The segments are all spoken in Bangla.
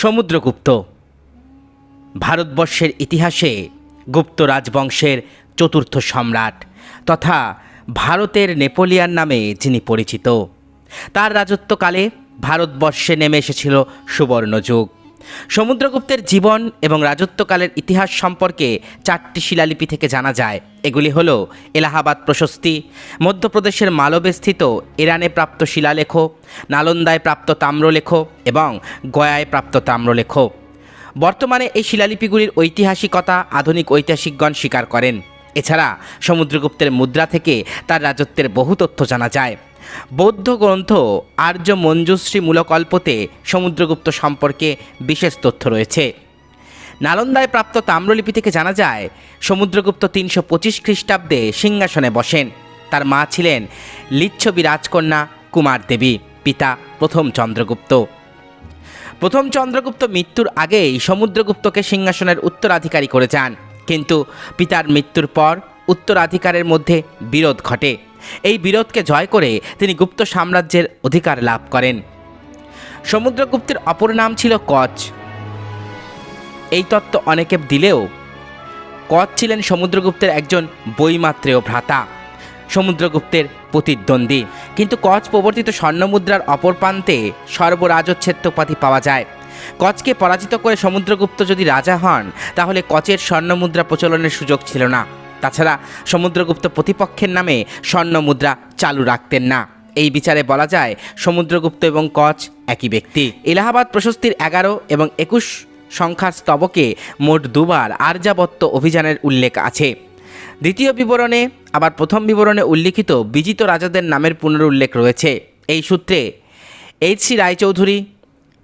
সমুদ্রগুপ্ত। ভারতবর্ষের ইতিহাসে গুপ্ত রাজবংশের চতুর্থ সম্রাট তথা ভারতের নেপোলিয়ান নামে যিনি পরিচিত। তার রাজত্বকালে ভারতবর্ষে নেমে এসেছিল সুবর্ণযুগ। সমুদ্রগুপ্তের জীবন এবং রাজত্বকালের ইতিহাস সম্পর্কে চারটি শিলালিপি থেকে জানা যায়। এগুলি হলো এলাহাবাদ প্রশস্তি, মধ্যপ্রদেশের মালবে স্থিত ইরানে প্রাপ্ত শিলালেখ, নালন্দায় প্রাপ্ত তাম্রলেখ এবং গয়ায় প্রাপ্ত তাম্রলেখ। বর্তমানে এই শিলালিপিগুলির ঐতিহাসিকতা আধুনিক ঐতিহাসিকগণ স্বীকার করেন। এছাড়া সমুদ্রগুপ্তের মুদ্রা থেকে তার রাজত্বের বহু তথ্য জানা যায়। বৌদ্ধ গ্রন্থ আর্য মঞ্জুশ্রী মূলকল্পতে সমুদ্রগুপ্ত সম্পর্কে বিশেষ তথ্য রয়েছে। নালন্দায় প্রাপ্ত তাম্রলিপি থেকে জানা যায়, সমুদ্রগুপ্ত তিনশো পঁচিশ খ্রিস্টাব্দে সিংহাসনে বসেন। তার মা ছিলেন লিচ্ছবি রাজকন্যা কুমার দেবী, পিতা প্রথম চন্দ্রগুপ্ত। প্রথম চন্দ্রগুপ্ত মৃত্যুর আগেই সমুদ্রগুপ্তকে সিংহাসনের উত্তরাধিকারী করে যান। কিন্তু পিতার মৃত্যুর পর উত্তরাধিকারের মধ্যে বিরোধ ঘটে। এই বিরোধকে জয় করে তিনি গুপ্ত সাম্রাজ্যের অধিকার লাভ করেন। সমুদ্রগুপ্তের অপর নাম ছিল কচ। এই তত্ত্ব অনেকে দিলেও কচ ছিলেন সমুদ্রগুপ্তের একজন বইমাত্রেয় ভ্রাতা, সমুদ্রগুপ্তের প্রতিদ্বন্দ্বী। কিন্তু কচ প্রবর্তিত স্বর্ণমুদ্রার অপর প্রান্তে সর্বরাজচ্ছেত্য উপাধি পাওয়া যায়। কচকে পরাজিত করে সমুদ্রগুপ্ত যদি রাজা হন, তাহলে কচের স্বর্ণমুদ্রা প্রচলনের সুযোগ ছিল না। তাছাড়া সমুদ্রগুপ্ত প্রতিপক্ষের নামে স্বর্ণ মুদ্রা চালু রাখতেন না। এই বিচারে বলা যায়, সমুদ্রগুপ্ত এবং কচ একই ব্যক্তি। এলাহাবাদ প্রশস্তির এগারো এবং একুশ সংখ্যার স্তবকে মোট দুবার আর্যাবত্ত অভিযানের উল্লেখ আছে। দ্বিতীয় বিবরণে, আবার প্রথম বিবরণে উল্লিখিত বিজিত রাজাদের নামের পুনরুল্লেখ রয়েছে। এই সূত্রে এইচ সি রায়চৌধুরী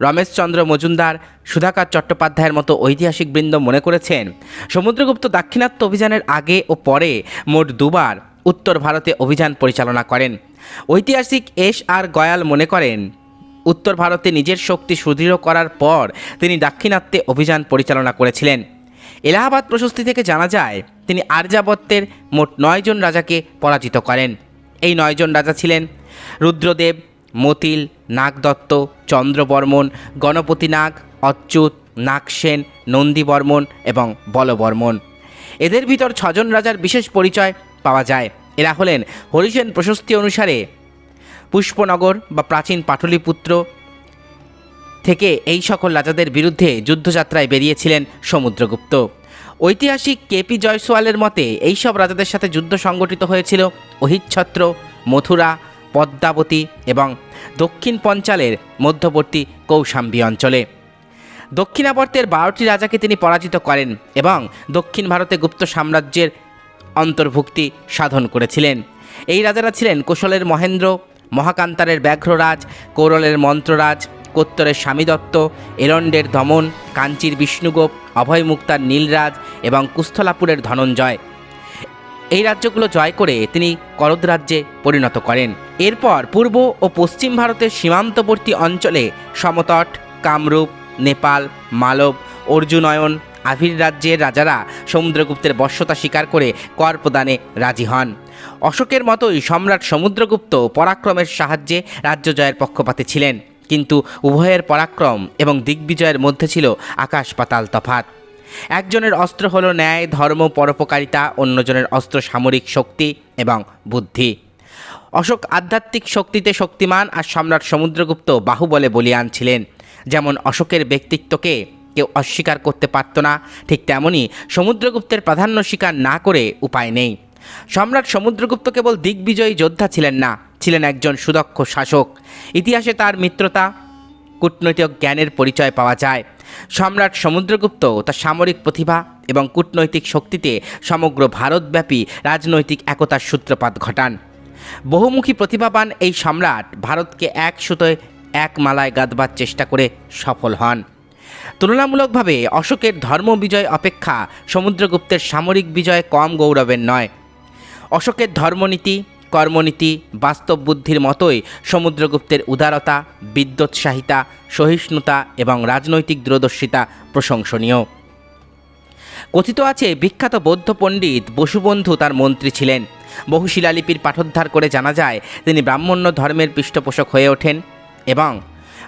রমেশচন্দ্র মজুমদার, সুধাকার চট্টোপাধ্যায়ের মতো ঐতিহাসিক বৃন্দ মনে করেছেন। সমুদ্রগুপ্ত দাক্ষিণাত্য অভিযানের আগে ও পরে মোট দুবার উত্তর ভারতে অভিযান পরিচালনা করেন। ঐতিহাসিক এস আর গয়াল মনে করেন, উত্তর ভারতে নিজের শক্তি সুদৃঢ় করার পর তিনি দাক্ষিণাত্যে অভিযান পরিচালনা করেছিলেন। এলাহাবাদ প্রশস্তি থেকে জানা যায়, তিনি আর্যাবত্যের মোট নয়জন রাজাকে পরাজিত করেন। এই নয়জন রাজা ছিলেন রুদ্রদেব মতিল, নাগদত্ত, চন্দ্রবর্মন, গণপতি নাগ, অচ্যুত, নাগসেন, নন্দীবর্মন এবং বলবর্মন। এদের ভিতর ছজন রাজার বিশেষ পরিচয় পাওয়া যায়। এরা হলেন হরিসেন প্রশস্তি অনুসারে পুষ্পনগর বা প্রাচীন পাটলিপুত্র থেকে এই সকল রাজাদের বিরুদ্ধে যুদ্ধযাত্রায় বেরিয়েছিলেন সমুদ্রগুপ্ত। ঐতিহাসিক কেপি জয়সওয়ালের মতে এইসব রাজাদের সাথে যুদ্ধ সংগঠিত হয়েছিল অহিচ্ছত্র, মথুরা পদ্মাবতী এবং দক্ষিণ পঞ্চালের মধ্যবর্তী কৌশাম্বী অঞ্চলে। দক্ষিণাবর্তের বারোটি রাজাকে তিনি পরাজিত করেন এবং দক্ষিণ ভারতে গুপ্ত সাম্রাজ্যের অন্তর্ভুক্তি সাধন করেছিলেন। এই রাজারা ছিলেন কোশলের মহেন্দ্র, মহাকান্তারের ব্যাঘ্ররাজ, কৌরলের মন্ত্ররাজ, কোত্তরের স্বামীদত্ত এরণ্ডের দমন, কাঞ্চির বিষ্ণুগোপ অভয় মুক্তার নীলরাজ এবং কুস্থলাপুরের ধনঞ্জয়। এই রাজ্যগুলো জয় করে তিনি করদ রাজ্যে পরিণত করেন। এরপর পূর্ব ও পশ্চিম ভারতের সীমান্তবর্তী অঞ্চলে সমতট, কামরূপ, নেপাল, মালব অর্জুনয়ন আভির রাজ্যের রাজারা সমুদ্রগুপ্তের বশ্যতা স্বীকার করে কর প্রদানে রাজি হন। অশোকের মতোই সম্রাট সমুদ্রগুপ্ত পরাক্রমের সাহায্যে রাজ্য জয়ের পক্ষপাতে ছিলেন। কিন্তু উভয়ের পরাক্রম এবং দিগ্বিজয়ের মধ্যে ছিল আকাশ পাতাল তফাত একজনের অস্ত্র হলো ন্যায়, ধর্ম, পরোপকারিতা, অন্যজনের অস্ত্র সামরিক শক্তি এবং বুদ্ধি। অশোক আধ্যাত্মিক শক্তিতে শক্তিমান আর সম্রাট সমুদ্রগুপ্ত বাহুবলে বলিয়ান ছিলেন। যেমন অশোকের ব্যক্তিত্বকে কেউ অস্বীকার করতে পারত না, ঠিক তেমনই সমুদ্রগুপ্তের প্রাধান্য স্বীকার না করে উপায় নেই। সম্রাট সমুদ্রগুপ্ত কেবল দিগ্বিজয়ী যোদ্ধা ছিলেন না, ছিলেন একজন সুদক্ষ শাসক। ইতিহাসে তার মিত্রতা, কূটনৈতিক জ্ঞানের পরিচয় পাওয়া যায়। সম্রাট সমুদ্রগুপ্ত তার সামরিক প্রতিভা এবং কূটনৈতিক শক্তিতে সমগ্র ভারতব্যাপী রাজনৈতিক একতার সূত্রপাত ঘটান। বহুমুখী প্রতিভাবান এই সম্রাট ভারতকে এক সুতোয় এক মালায় গাঁদবার চেষ্টা করে সফল হন। তুলনামূলকভাবে অশোকের ধর্ম বিজয় অপেক্ষা সমুদ্রগুপ্তের সামরিক বিজয় কম গৌরবের নয়। অশোকের ধর্মনীতি, কর্মনীতি, বাস্তব বুদ্ধির মতোই সমুদ্রগুপ্তের উদারতা, বিদ্যোৎসাহিতা, সহিষ্ণুতা এবং রাজনৈতিক দূরদর্শিতা প্রশংসনীয়। কথিত আছে বিখ্যাত বৌদ্ধ পণ্ডিত বসুবন্ধু তার মন্ত্রী ছিলেন। বহু শিলালিপির পাঠোদ্ধার করে জানা যায়, তিনি ব্রাহ্মণ্য ধর্মের পৃষ্ঠপোষক হয়ে ওঠেন এবং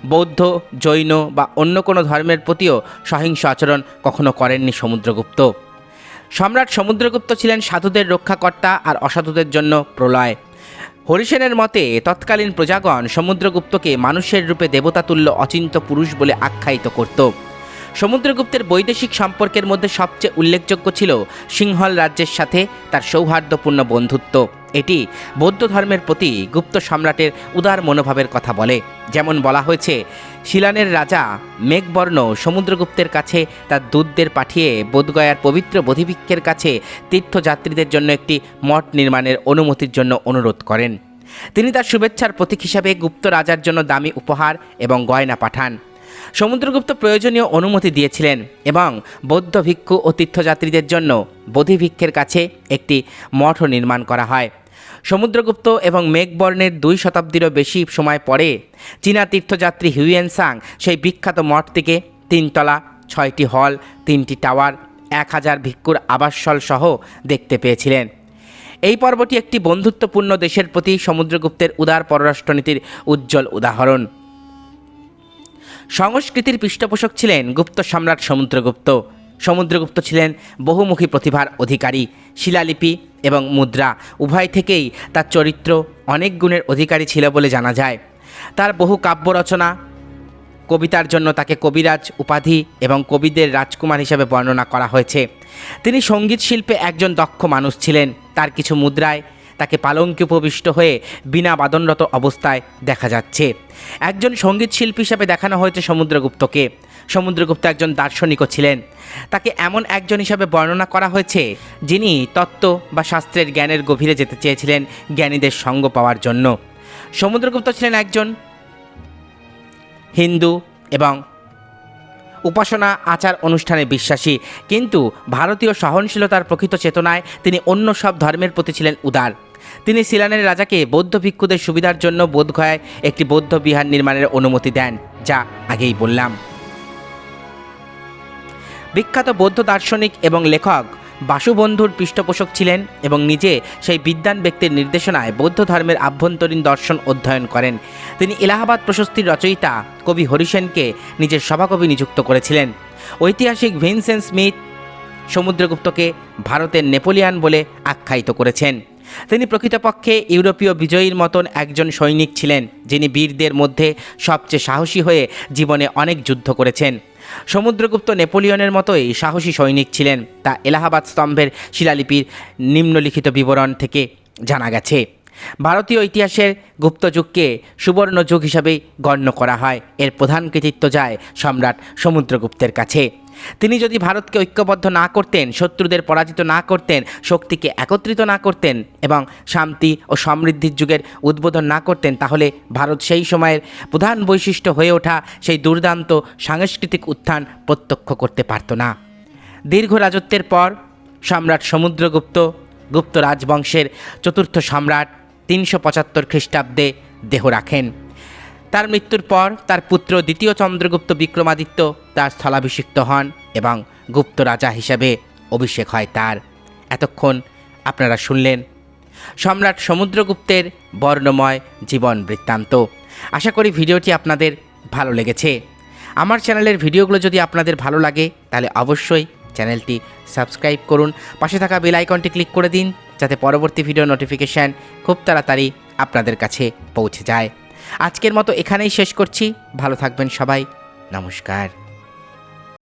বৌদ্ধ, জৈন বা অন্য কোনো ধর্মের প্রতিও সহিংস আচরণ কখনো করেননি সমুদ্রগুপ্ত। সম্রাট সমুদ্রগুপ্ত ছিলেন সাধুদের রক্ষাকর্তা আর অসাধুদের জন্য প্রলয়। হরিসেনের মতে, তৎকালীন প্রজাগণ সমুদ্রগুপ্তকে মানুষের রূপে দেবতাতুল্য অচিন্ত পুরুষ বলে আখ্যায়িত করত। সমুদ্রগুপ্তের বৈদেশিক সম্পর্কের মধ্যে সবচেয়ে উল্লেখযোগ্য ছিল সিংহল রাজ্যের সাথে তার সৌহার্দ্যপূর্ণ বন্ধুত্ব। এটি বৌদ্ধ ধর্মের প্রতি গুপ্ত সম্রাটের উদার মনোভাবের কথা বলে। যেমন বলা হয়েছে, শিলানের রাজা মেঘবর্ণ সমুদ্রগুপ্তের কাছে তার দূতদের পাঠিয়ে বোধগয়ার পবিত্র বোধিভিক্ষের কাছে তীর্থযাত্রীদের জন্য একটি মঠ নির্মাণের অনুমতির জন্য অনুরোধ করেন। তিনি তার শুভেচ্ছার প্রতীক হিসাবে গুপ্ত রাজার জন্য দামি উপহার এবং গয়না পাঠান। সমুদ্রগুপ্ত প্রয়োজনীয় অনুমতি দিয়েছিলেন এবং বৌদ্ধ ভিক্ষু ও তীর্থযাত্রীদের জন্য বোধিভিক্ষের কাছে একটি মঠও নির্মাণ করা হয়। সমুদ্রগুপ্ত এবং মেঘবর্ণের দুই শতাব্দীরও বেশি সময় পরে চীনা তীর্থযাত্রী হিউয়েন সাং সেই বিখ্যাত মঠ মঠটিকে তিনতলা, ছয়টি হল, তিনটি টাওয়ার, এক হাজার ভিক্ষুর আবাসস্থল সহ দেখতে পেয়েছিলেন। এই পর্বটি একটি বন্ধুত্বপূর্ণ দেশের প্রতি সমুদ্রগুপ্তের উদার পররাষ্ট্রনীতির উজ্জ্বল উদাহরণ। সংস্কৃতির পৃষ্ঠপোষক ছিলেন গুপ্ত সম্রাট সমুদ্রগুপ্ত। সমুদ্রগুপ্ত ছিলেন বহুমুখী প্রতিভার অধিকারী, শিলালিপি এবং মুদ্রা। উভয় থেকেই তার চরিত্র অনেক গুণের অধিকারী ছিল বলে জানা যায়। তার বহু কাব্য রচনা, কবিতার জন্য তাকে কবিরাজ, উপাধি এবং কবিদের রাজকুমার হিসেবে বর্ণনা করা হয়েছে। তিনি সংগীত শিল্পে একজন দক্ষ মানুষ ছিলেন। তার কিছু মুদ্রায় তাকে পালঙ্কে উপবিষ্ট হয়ে বিনা বাদনরত অবস্থায় দেখা যাচ্ছে। একজন সংগীত শিল্পী হিসাবে দেখানো হয়েছে সমুদ্রগুপ্তকে। সমুদ্রগুপ্ত একজন দার্শনিকও ছিলেন। তাকে এমন একজন হিসাবে বর্ণনা করা হয়েছে, যিনি তত্ত্ব বা শাস্ত্রের জ্ঞানের গভীরে যেতে চেয়েছিলেন জ্ঞানীদের সঙ্গ পাওয়ার জন্য। সমুদ্রগুপ্ত ছিলেন একজন হিন্দু এবং উপাসনা, আচার অনুষ্ঠানে বিশ্বাসী। কিন্তু ভারতীয় সহনশীলতার প্রকৃত চেতনায় তিনি অন্য সব ধর্মের প্রতি ছিলেন উদার। তিনি সিলানের রাজাকে বৌদ্ধ ভিক্ষুদের সুবিধার জন্য বোধগয়ায় একটি বৌদ্ধ বিহার নির্মাণের অনুমতি দেন, যা আগেই বললাম। বিখ্যাত বৌদ্ধ দার্শনিক এবং লেখক বাসুবন্ধুর পৃষ্ঠপোষক ছিলেন এবং নিজে সেই বিদ্যান ব্যক্তির নির্দেশনায় বৌদ্ধ ধর্মের আভ্যন্তরীণ দর্শন অধ্যয়ন করেন। তিনি এলাহাবাদ প্রশস্তির রচয়িতা কবি হরিসেনকে নিজের সভাকবি নিযুক্ত করেছিলেন। ঐতিহাসিক ভিনসেন্ট স্মিথ সমুদ্রগুপ্তকে ভারতের নেপোলিয়ান বলে আখ্যায়িত করেছেন। তিনি প্রকৃতপক্ষে ইউরোপীয় বিজয়ীর মতন একজন সৈনিক ছিলেন, যিনি বীরদের মধ্যে সবচেয়ে সাহসী হয়ে জীবনে অনেক যুদ্ধ করেছেন। সমুদ্রগুপ্ত নেপোলিয়নের মতোই সাহসী সৈনিক ছিলেন। তা এলাহাবাদ স্তম্ভের শিলালিপির নিম্নলিখিত বিবরণ থেকে জানা গেছে। ভারতীয় ইতিহাসের গুপ্তযুগকে সুবর্ণযুগ হিসাবে গণ্য করা হয়। এর প্রধান কৃতিত্ব যায় সম্রাট সমুদ্রগুপ্তের কাছে। তিনি যদি ভারতকে ঐক্যবদ্ধ না করতেন, শত্রুদের পরাজিত না করতেন, শক্তিকে একত্রিত না করতেন এবং শান্তি ও সমৃদ্ধির যুগের উদ্বোধন না করতেন, তাহলে ভারত সেই সময়ের প্রধান বৈশিষ্ট্য হয়ে ওঠা সেই দুর্দান্ত সাংস্কৃতিক উত্থান প্রত্যক্ষ করতে পারত না। দীর্ঘ রাজত্বের পর সম্রাট সমুদ্রগুপ্ত, গুপ্ত রাজবংশের চতুর্থ সম্রাট তিনশো পঁচাত্তর খ্রিস্টাব্দে দেহ রাখেন। তার মৃত্যুর পর তার পুত্র দ্বিতীয় চন্দ্রগুপ্ত বিক্রমাদিত্য তার স্থলাভিষিক্ত হন এবং গুপ্ত রাজা হিসেবে অভিষেক হয় তার। এতক্ষণ আপনারা শুনলেন সম্রাট সমুদ্রগুপ্তের বর্ণময় জীবন বৃত্তান্ত। আশা করি ভিডিওটি আপনাদের ভালো লেগেছে। আমার চ্যানেলের ভিডিওগুলো যদি আপনাদের ভালো লাগে, তাহলে অবশ্যই চ্যানেলটি সাবস্ক্রাইব করুন। পাশে থাকা বেল আইকনটি ক্লিক করে দিন, যাতে পরবর্তী ভিডিও নোটিফিকেশান খুব তাড়াতাড়ি আপনাদের কাছে পৌঁছে যায়। আজকের মতো এখানেই শেষ করছি। ভালো থাকবেন সবাই। নমস্কার।